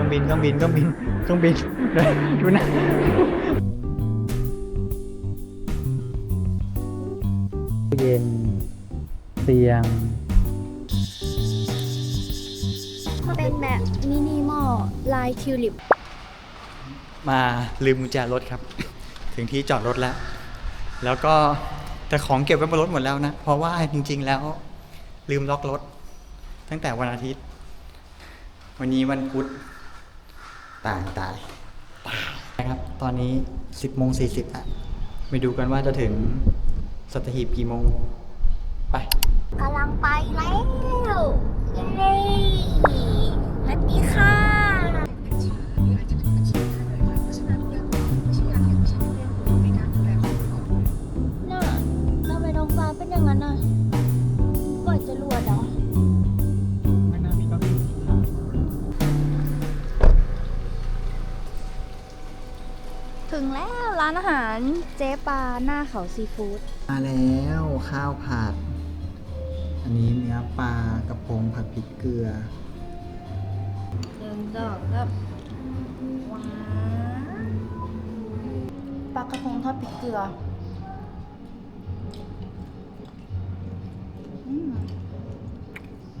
รื่องบินเครื่องบินเครื่องบินเครื่องบินดูนะเย็นเตียง เป็นแบบมินิมอลลายทิวลิป มาลืมกุญแจรถครับ ถึงที่จอดรถแล้ว แล้วก็แต่ของเก็บไว้บนรถหมดแล้วนะ เพราะว่าจริง ๆ แล้ว ลืมล็อกรถ ตั้งแต่วันอาทิตย์ วันนี้วันพุธ ตายตายตายนะครับ ตอนนี้ 10โมง40อะไปดูกันว่าจะถึงสัตหีบกี่โมง ไปกำลังไปแล้ว เย้สวัสดีค่ะ งแล้วร้านอาหารเจ๊ปาหน้าเขาซีฟู้ดมาแล้วข้าวผัด อันนี้เนื้อปลากระพงผัดพริกเกลือหนึ่งสองสามว้าวปลากระพงทอดพริกเกลืออืม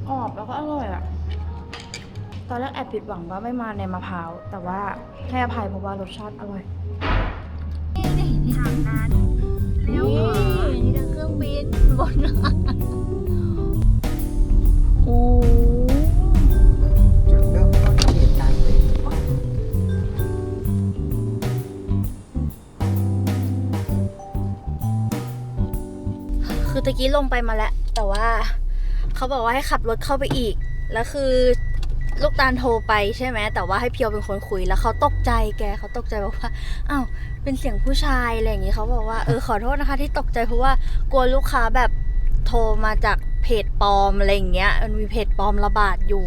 กรอบแล้วก็อร่อยอะ ตอนแรกแอบผิดหวังว่าไม่มาในมะพร้าว แต่ว่าให้อภัยเพราะว่ารสชาติอร่อย ทางนั้นนี่นี่คือเครื่องบินบนโอ้จุดเริ่มต้นของเหตุการณ์เลยคือตะกี้ลงไปมาแล้ว แต่ว่าเขาบอกว่าให้ขับรถเข้าไปอีก แล้วคือ ลูกตาลโทรไปใช่ไหมแต่ว่าให้เพียวเป็นคนคุยแล้วเขาตกใจแกเขาตกใจบอกว่าอ้าวเป็นเสียงผู้ชายอะไรอย่างงี้เขาบอกว่าเออขอโทษนะคะ ที่ตกใจเพราะว่ากลัวลูกค้าแบบโทรมาจากเพจปลอมอะไรอย่างเงี้ยมันมีเพจปลอมระบาดอยู่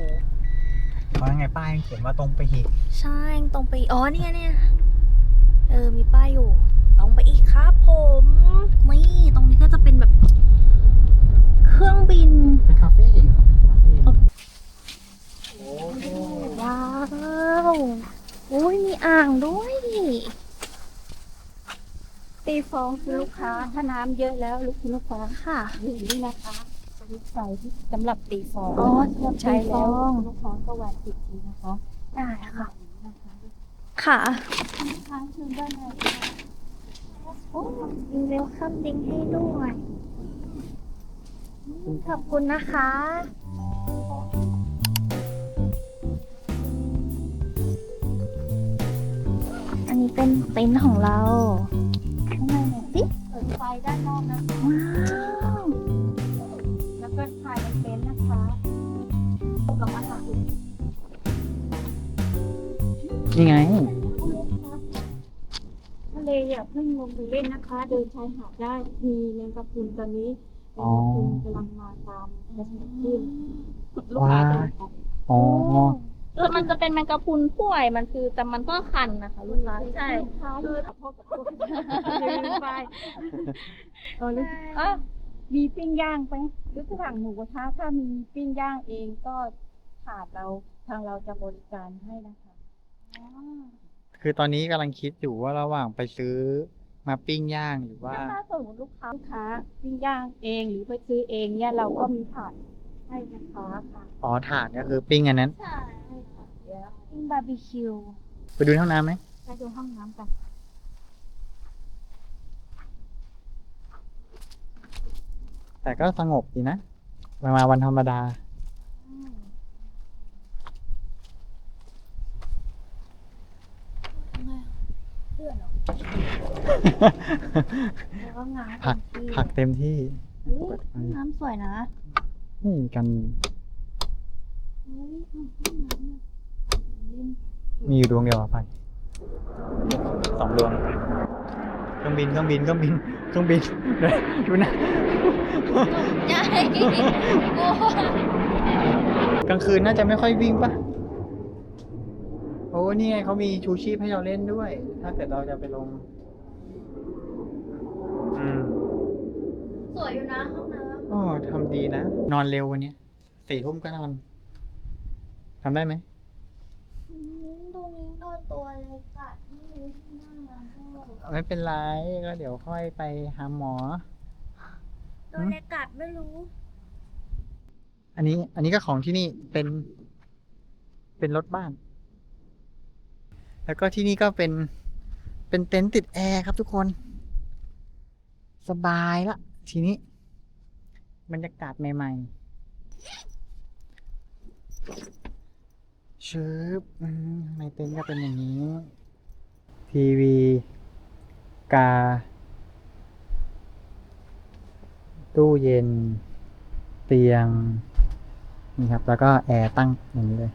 เพราะไงป้ายเขียนว่าตรงไปหีกใช่ตรงไปอ๋อเนี่ยเนี่ยเออมีป้ายอยู่ตรงไปอีกครับ ผมนี่ตรงนี้ก็จะเป็นแบบ เครื่องบินเป็นคาเฟ่คาเฟ่โอ้ว้าวอุ้ยมีอ่างด้วย ตีฟองคือลูกค้า ถ้าน้ำเยอะแล้วลูกคุณลูกค้าค่ะ อยู่นี่นะคะสวิตช์ไฟที่สำหรับตีฟองอ๋อสำหรับตีใช้ฟแล้อวง ลูกค้าก็วางติดทีนะคะได้ค่ะนะคะค่ะลูกค้าเชิญด้านในโอ้มีเวลคัมดิงให้ด้วย ขอบคุณนะคะ นี้เป็นเต็นท์ของเราข้างในหน่อยสิเปิดไฟด้านนอกนะคะ ว้าวแล้วก็ถ่ายในเต็นท์นะคะลงมาถ่ายนี่ไงทะเลอย่าเพิ่งลงไปเล่นนะคะ เดินชายหาดได้ มีแมงกะพรุนตอนนี้แมงกะพรุนกำลังมาตามกระแสคลื่นลูกค้าเดินไปอ๋อเออ มันจะเป็นแมงกะพรุนป่วยมันคือแต่มันก็คันนะคะลูกค้าใช่ลูกค้าคือขอโทษขอโทษลืมไปเออแล้วเออมีปิ้งย่างไหมหรือสั่งหมูกระทะถ้ามีปิ้งย่างเองก็ขาดเราทางเราจะบริการให้นะคะคือตอนนี้กำลังคิดอยู่ว่าระหว่างไปซื้อมาปิ้งย่างหรือว่าถ้าสมมติลูกค้าลูกค้าปิ้งย่างเองหรือไปซื้อเองเนี่ยเราก็มีถาดให้นะคะค่ะอ๋อถ่านก็คือปิ้งอันนั้นใช่ค่ะเดี๋ยว ปิ้งบาร์บีคิว ไปดูห้องน้ำไหมไปดูห้องน้ำกัน แต่ก็สงบดีนะมามาวันธรรมดาแล้วก็งานผักผักเต็มที่น้ำสวยนะนี่กัน มีอยู่ดวงเดียวอะไฟสองดวงเครื่องบินเครื่องบินเครื่องบินเครื่องบินดูนะใช่กลัวกลางคืนน่าจะไม่ค่อยวิ่งปะโอ้นี่ไงเขามีชูชีพให้เราเล่นด้วย ถ้าเกิดเราจะไปลง อืมสวยอยู่นะห้องน้ำอ๋อทำดีนะ นอนเร็ววันเนี้ยสี่ทุ่มก็นอนทำได้ไหม ไม่เป็นไรก็เดี๋ยวค่อยไปหาหมอโดนในกัดไม่รู้ อันนี้ อันนี้ก็ของที่นี่เป็น เป็นรถบ้าน แล้วก็ที่นี่ก็เป็น เป็นเต็นท์ติดแอร์ครับทุกคน สบายละ ทีนี้ บรรยากาศใหม่ ๆชืบอืมในเต็นท์ก็เป็นอย่างนี้ ทีวี กา ตู้เย็น เตียง นี่ครับ แล้วก็แอร์ตั้งอย่างนี้เลย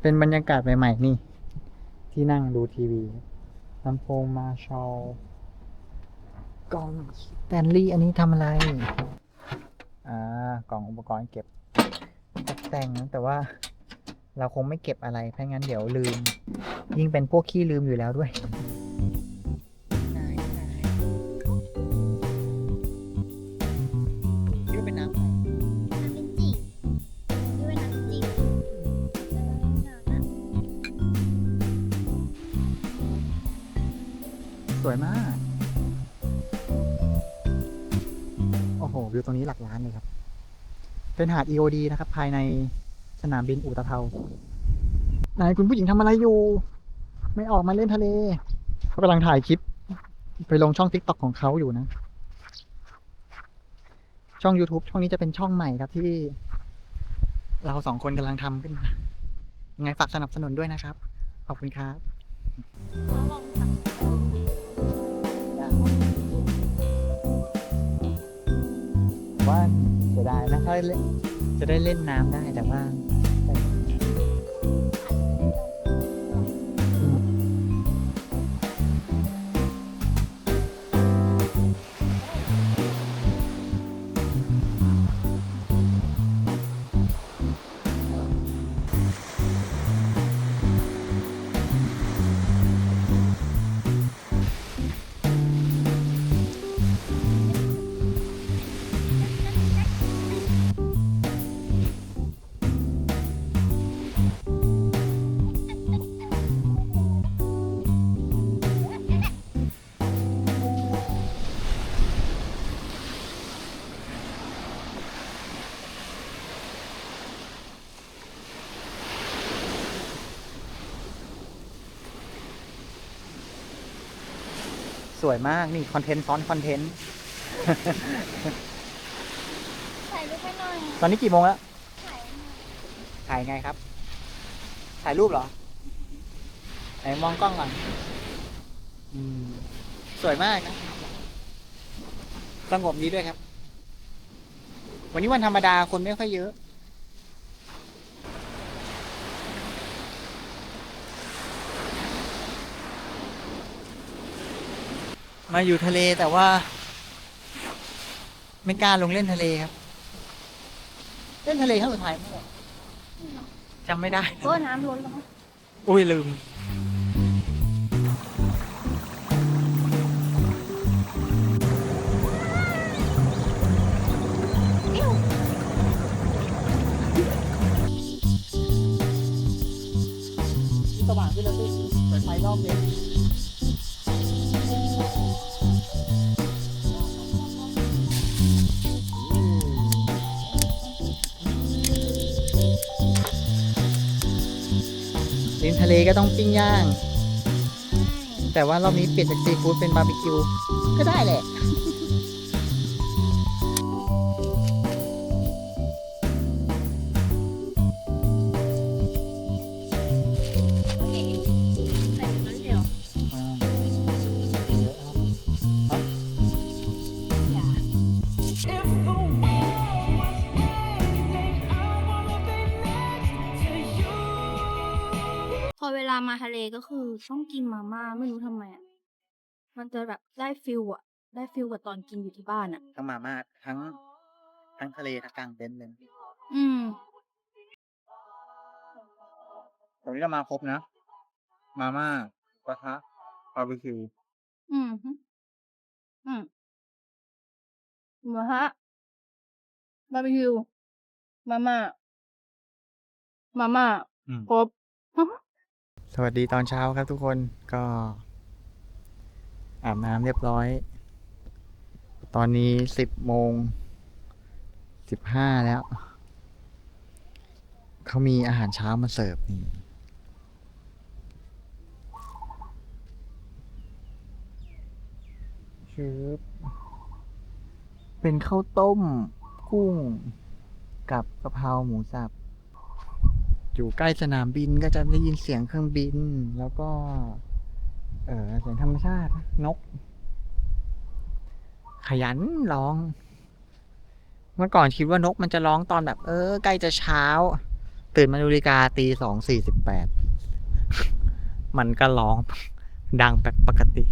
เป็นบรรยากาศใหม่ๆนี่ ที่นั่งดูทีวีลำโพงมาชอลกล่องสแตนลี่อันนี้ทำอะไร อ่ากล่องอุปกรณ์เก็บตกแต่งนะแต่ว่าเราคงไม่เก็บอะไรเพราะงั้นเดี๋ยวลืม ยิ่งเป็นพวกขี้ลืมอยู่แล้วด้วย วยมาก โอ้โห วิวตรงนี้หลักล้านเลยครับ เป็นหาด EOD นะครับ ภายในสนามบินอุตภเปาไหนคุณผู้หญิงทำอะไรอยู่ ไม่ออกมาเล่นทะเลเขากำลังถ่ายคลิป ไปลงช่อง TikTok ของเขาอยู่นะ ช่อง YouTube ช่องนี้จะเป็นช่องใหม่ครับที่ เราสองคนกำลังทำขึ้นมายังไงฝากสนับสนุนด้วยนะครับ ขอบคุณครับ ว่าเสียดายนะถ้าจะได้เล่นน้ำได้แต่ว่า สวยมากนี่คอนเทนต์ซ้อนคอนเทนต์ถ่ายรูปให้หน่อยตอนนี้กี่โมงแล้ว ถ่ายให้หน่อยถ่ายไงครับ ถ่ายรูปเหรอ ไหนมองกล้องก่อนอืมสวยมากนะสงบดีด้วยครับ วันนี้วันธรรมดาคนไม่ค่อยเยอะ มาอยู่ทะเลแต่ว่า ไม่กล้าลงเล่นทะเลครับ เล่นทะเลครั้งสุดท้ายเมื่อไหร่จำไม่ได้ ก็น้ำล้นแล้วอุ้ยลืม ก็ต้องปิ้งย่าง แต่ว่ารอบนี้เปลี่ยนจากซีฟู้ดเป็นบาร์บีคิวก็ได้แหละ ลามาทะเลก็คือต้องกินมาม่าไม่รู้ทำไมอะมันจะแบบได้ฟิลอะได้ฟิลกับตอนกินอยู่ที่บ้านอะทั้งมาม่าทั้ง ทั้งทะเลทั้งกลางเต็นท์เลยอืมตรงนี้เรามาครบนะ มาม่ากระทะบาร์บีคิวอืมฮึอืมหมูฮะบาร์บีคิวมาม่ามาม่าอืม ครบ สวัสดีตอนเช้าครับทุกคนก็อาบน้ำเรียบร้อย ตอนนี้สิบโมงสิบห้าแล้ว เขามีอาหารเช้ามาเสิร์ฟนี่ ชืบเป็นข้าวต้มกุ้งกับกะเพราหมูสับ อยู่ใกล้สนามบินก็จะได้ยินเสียงเครื่องบิน แล้วก็ เออเสียงธรรมชาติ นก ขยันร้อง เมื่อก่อนคิดว่านกมันจะร้องตอนแบบ เออ ใกล้จะเช้า ตื่นมาดูนาฬิกาตีสองสี่สิบแปดมันก็ร้องดังแบบปกติ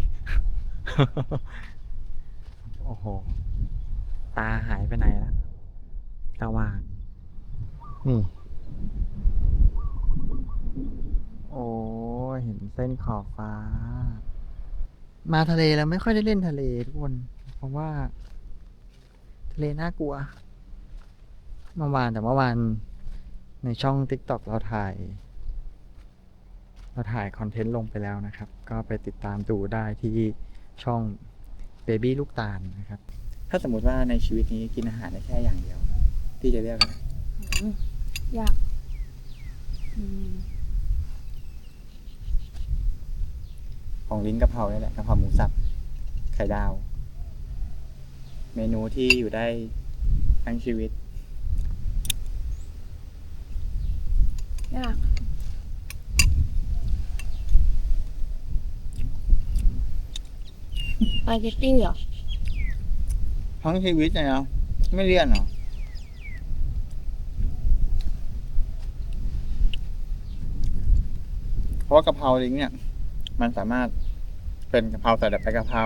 โอ้โห ตาหายไปไหนแล้วสว่างนี่ โอ้ย เห็นเส้นขอบฟ้า มาทะเลแล้วไม่ค่อยได้เล่นทะเลทุกคน เพราะว่า ทะเลน่ากลัว เมื่อวานแต่เมื่อวานในช่อง TikTok เราถ่าย เราถ่ายคอนเทนต์ลงไปแล้วนะครับ ก็ไปติดตามดูได้ที่ช่อง Baby ลูกตาลนะครับ ถ้าสมมติว่าในชีวิตนี้กินอาหารได้แค่อย่างเดียว ที่จะเลือกอะไรอยากอืม ของลิ้นกะเพราเนี่ยแหละกะเพราหมูสับไข่ดาว เมนูที่อยู่ได้ทั้งชีวิตอยากสปาเกตตี้เหรอทั้งชีวิตเลยเนาะไม่เลี่ยนเหรอเพราะว่ากะเพราลิงเนี่ย มันสามารถ เป็นกะเพราใส่แต่ใบกะเพรา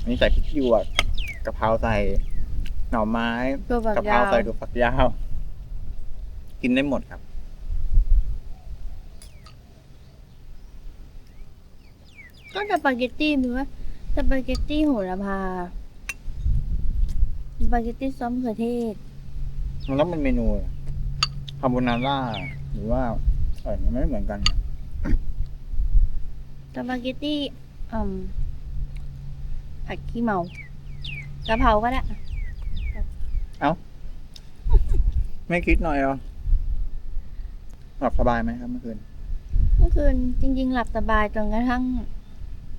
อันนี้ใส่พริกหยวกกะเพราใส่หน่อไม้ตัวแบบกะเพรายาว ใส่ถั่วฝักยาว กินได้หมดครับ ก็สปาเกตตี้มีว่าสปาเกตตี้โหระพาสปาเกตตี้ซอสมะเขือเทศ มันต้องเป็นเมนูคาโบนาร่าหรือว่าเออมันไม่เหมือนกัน สปาเกตตี้ อืมผัดขี้เมากะเพราก็ได้ไม่คิดหน่อยเหรอหลับสบายไหมครับเมื่อคืน เมื่อคืนจริง ๆ หลับสบายจนกระทั่ง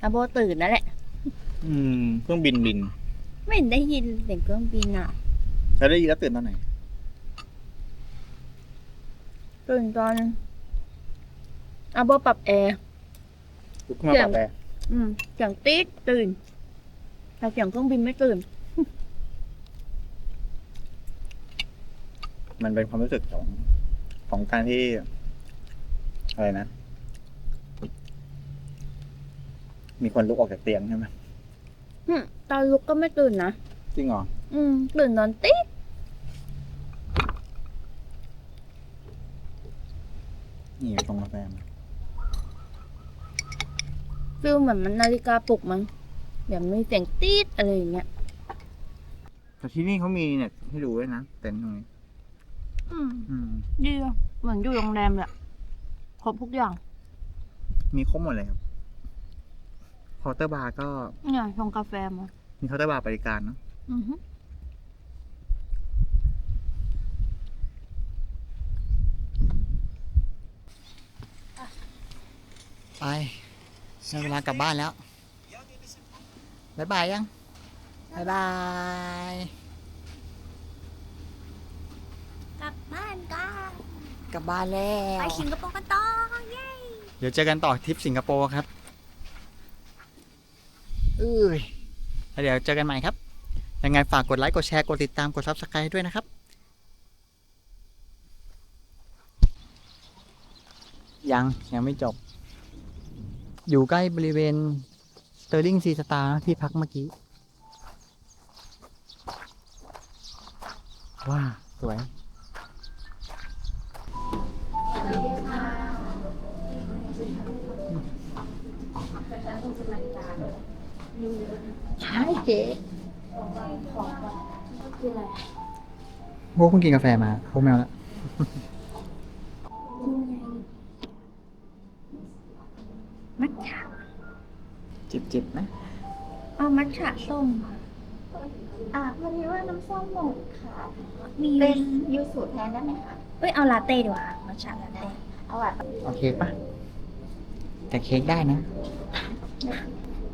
อาโบตื่นนั่นแหละ อืม เครื่องบินบิน ไม่เห็นได้ยินเสียงเครื่องบินอะ แล้วได้ยินแล้วตื่นตอนไหน ตื่นตอนอาโบปรับแอร์ลุกขึ้นมาปรับแอร์ อืมเสียงตี๊ดตื่นแต่เสียงเครื่องบินไม่ตื่น มันเป็นความรู้สึกของของการที่ อะไรนะ มีคนลุกออกจากเตียงใช่ไหมอืมตอนลุกก็ไม่ตื่นนะ จริงเหรอ อืมตื่นนอนตี๊ดนี่ชงกาแฟมา ฟิลเหมือนมันนาฬิกาปลุกมั้งแบบมีเสียงตี๊ดอะไรอย่างเงี้ยแต่ที่นี่เขามีเน็ตให้ดูด้วยนะเต็นท์ตรงนี้อืมอืม ดีอะเหมือนอยู่โรงแรมเลยอะครบทุกอย่าง มีครบหมดเลยครับเคาน์เตอร์บาร์ก็เนี่ยชงกาแฟมามีเคาน์เตอร์บาร์บริการเนอะอือฮึไป ได้เวลากลับบ้านแล้วบายบายยังบายบาย กลับบ้านกันกลับบ้านแล้วไปสิงคโปร์กันต่อเย้เดี๋ยวเจอกันต่อทริปสิงคโปร์ครับเอ้ยแล้วเดี๋ยวเจอกันใหม่ครับ ยังไงฝากกดไลค์ กดแชร์ กดติดตาม กด subscribe ด้วยนะครับ ยัง ยังไม่จบ อยู่ใกล้บริเวณสเตอร์ลิงซีสตาร์ที่พักเมื่อกี้ ว้า สวยใช่เจ๊โบเพิ่งกินกาแฟมาโบแมวแล้ว มัทฉะจิบจิบนะเอามัทฉะส้มค่ะอ่าพอดีว่าน้ำส้มหมดค่ะ มีเป็นยูสุแทนได้ไหมคะเอ้ยเอาลาเต้ดีกว่าค่ะมัทฉะลาเต้เอาแบบโอเคปะแต่เค้กได้นะ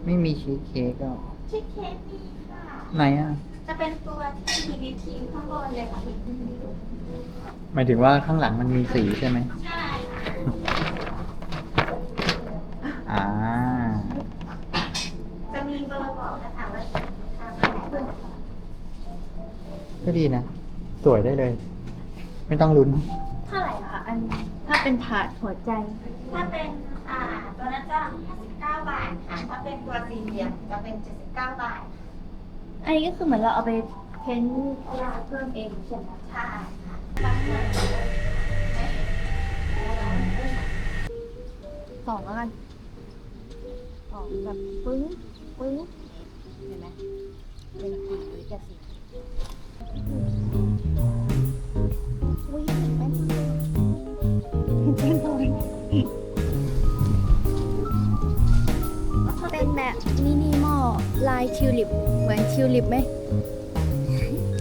ไม่มีชีสเค้กก็ชีสเค้กมีค่ะ ไหนอะ จะเป็นตัวที่มีวิปครีมข้างบนเลยค่ะหมายถึงว่าข้างหลังมันมีสีใช่ไหมใช่ค่ะ อ่า จะมีเบอร์บอกนะคะว่าทางไหน ก็ดีนะ สวยได้เลย ไม่ต้องลุ้น เท่าไหร่คะอันถ้าเป็นถาดหัวใจ ถ้าเป็นอ่าตัวนั้นจะ59 บาทค่ะ ถ้าเป็นตัวสี่เหลี่ยมจะเป็น 79 บาทอันนี้ก็คือเหมือนเราเอาไปเพ้นท์ลาเพิ่มเองใช่ไหมใช่ค่ะสองแล้วกันสองแบบปึ้งปึ้งเห็นไหมเป็นสีกับสีอุ้ยเป็น เป็นตัวเป็นแบบมินิมอลลายทิวลิปเหมือนทิวลิปไหม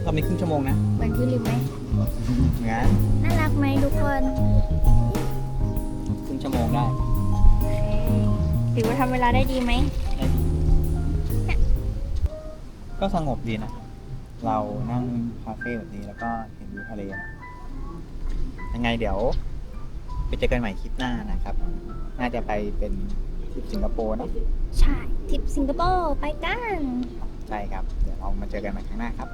รอบนี้ครึ่งชั่วโมงนะเหมือนทิวลิปไหมเหมือนน่ารักไหมทุกคนครึ่งชั่วโมงได้ถือว่าทำเวลาได้ดีไหม ก็สงบดีนะ เรานั่งคาเฟ่แบบนี้แล้วก็เห็นวิวทะเลนะยังไงเดี๋ยวไปเจอกันใหม่คลิปหน้านะครับ น่าจะไปเป็นทริปสิงคโปร์นะใช่ทริปสิงคโปร์ไปกัน ใช่ครับ เดี๋ยวเรามาเจอกันใหม่ครั้งหน้าครับ